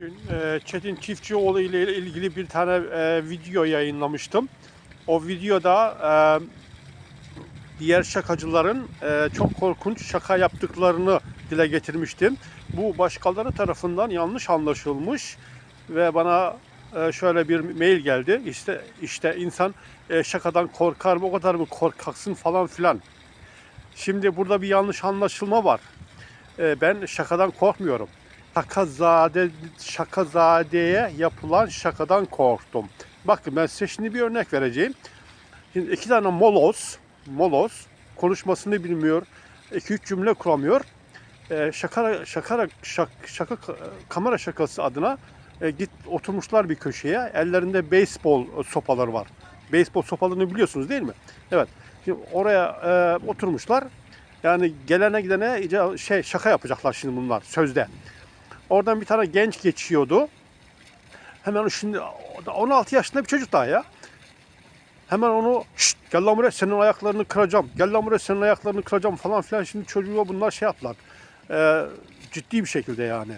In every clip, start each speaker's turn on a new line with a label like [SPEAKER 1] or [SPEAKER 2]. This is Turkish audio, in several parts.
[SPEAKER 1] Dün e, Çetin Çiftçioğlu ile ilgili bir tane e, video yayınlamıştım. O videoda e, diğer şakacıların çok korkunç şaka yaptıklarını dile getirmiştim. Bu başkaları tarafından yanlış anlaşılmış ve bana şöyle bir mail geldi. İşte işte insan şakadan korkar mı o kadar mı korkaksın falan filan. Şimdi burada bir yanlış anlaşılma var. Ben şakadan korkmuyorum. Şakazade, şakazadeye yapılan şakadan korktum. Bakın ben size şimdi bir örnek vereceğim. Şimdi iki tane moloz, moloz konuşmasını bilmiyor, iki üç cümle kuramıyor. E, şaka, şaka, şak, şaka, kamera şakası adına e, git oturmuşlar bir köşeye. Ellerinde beyzbol sopaları var. Beyzbol sopalarını biliyorsunuz değil mi? Evet. Şimdi oraya e, oturmuşlar. Yani gelene gidene şey şaka yapacaklar şimdi bunlar sözde. Oradan bir tane genç geçiyordu. Hemen şimdi 16 yaşında bir çocuk daha ya. Hemen onu Şşt, gel lan buraya senin ayaklarını kıracağım. Gel lan buraya senin ayaklarını kıracağım falan filan. Şimdi çocuğa bunlar şey yaptılar. Ee, ciddi bir şekilde yani.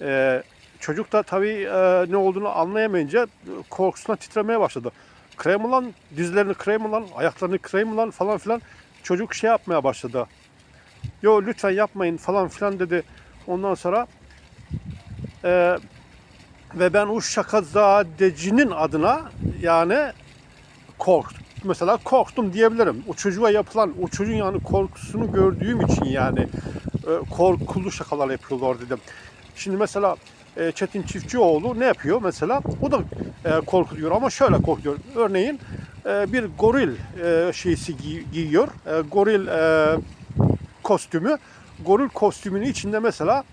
[SPEAKER 1] Ee, çocuk da tabii e, ne olduğunu anlayamayınca korkusundan titremeye başladı. Krem ulan dizlerini krem ulan ayaklarını krem ulan falan filan. Çocuk şey yapmaya başladı. Yo lütfen yapmayın falan filan dedi. Ondan sonra ee, ve ben o şakazadecinin adına yani korktum. Mesela korktum diyebilirim. O çocuğa yapılan, o çocuğun yani korkusunu gördüğüm için yani e, korkulu şakalar yapıyorlar dedim. Şimdi mesela e, Çetin Çiftçioğlu ne yapıyor mesela? O da e, korkutuyor ama şöyle korkuyor. Örneğin e, bir goril e, şeysi giy- giyiyor. E, goril e, kostümü. Goril kostümünün içinde mesela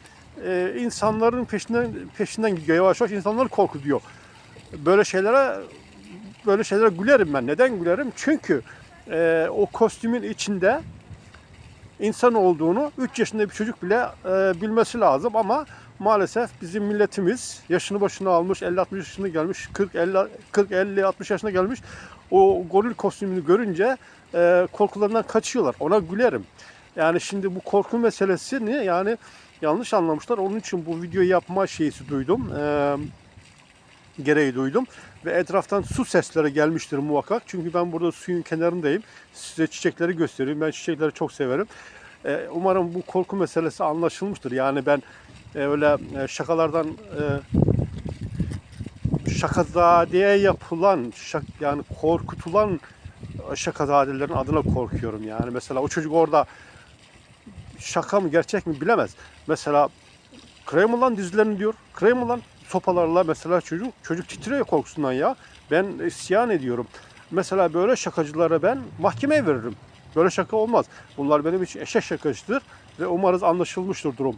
[SPEAKER 1] e, insanların peşinden peşinden gidiyor yavaş yavaş insanları korkutuyor. Böyle şeylere böyle şeylere gülerim ben. Neden gülerim? Çünkü e, o kostümün içinde insan olduğunu 3 yaşında bir çocuk bile e, bilmesi lazım ama maalesef bizim milletimiz yaşını başına almış 50-60 yaşına gelmiş 40-50 40-50 60 yaşına gelmiş o goril kostümünü görünce e, korkularından kaçıyorlar. Ona gülerim. Yani şimdi bu korku meselesini yani yanlış anlamışlar. Onun için bu videoyu yapma şeysi duydum. Ee, gereği duydum. Ve etraftan su sesleri gelmiştir muhakkak. Çünkü ben burada suyun kenarındayım. Size çiçekleri göstereyim. Ben çiçekleri çok severim. Ee, umarım bu korku meselesi anlaşılmıştır. Yani ben e, öyle e, şakalardan e, şakazadeye yapılan, şak, yani korkutulan şakazadelerin adına korkuyorum yani. Mesela o çocuk orada şaka mı gerçek mi bilemez. Mesela kırayım ulan dizlerini diyor. Ulan sopalarla mesela çocuk çocuk titriyor korkusundan ya. Ben isyan ediyorum. Mesela böyle şakacılara ben mahkemeye veririm. Böyle şaka olmaz. Bunlar benim için eşek şakacıdır ve umarız anlaşılmıştır durum.